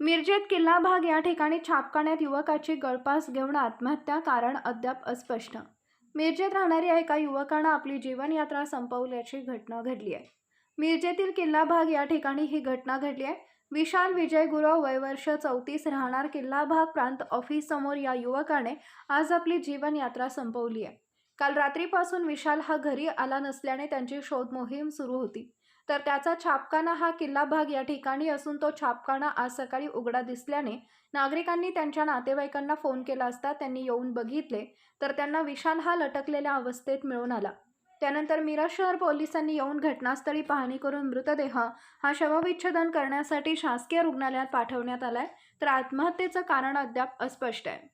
मिरजेत किल्ला भाग या ठिकाणी छापखान्यात युवकाची गळपास घेऊन आत्महत्या कारण अद्याप अस्पष्ट. मिरजेत राहणाऱ्या एका युवकानं आपली जीवनयात्रा संपवल्याची घटना घडली आहे. मिरजेतील किल्ला भाग या ठिकाणी ही घटना घडली आहे. विशाल विजय गुरव वयवर्ष चौतीस राहणार किल्ला भाग प्रांत ऑफिस समोर या युवकाने आज आपली जीवनयात्रा संपवली आहे. काल रात्रीपासून विशाल हा घरी आला नसल्याने त्यांची शोध मोहीम सुरू होती. तर त्याचा छापखाना हा किल्ला भाग या ठिकाणी असून तो छापखाना आज सकाळी उघडा दिसल्याने नागरिकांनी त्यांच्या नातेवाईकांना फोन केला असता त्यांनी येऊन बघितले तर त्यांना विशाल हा लटकलेल्या अवस्थेत मिळून आला. त्यानंतर मिरज शहर पोलिसांनी येऊन घटनास्थळी पाहणी करून मृतदेह हा शवविच्छेदन करण्यासाठी शासकीय रुग्णालयात पाठवण्यात आलाय तर आत्महत्येचं कारण अद्याप अस्पष्ट आहे.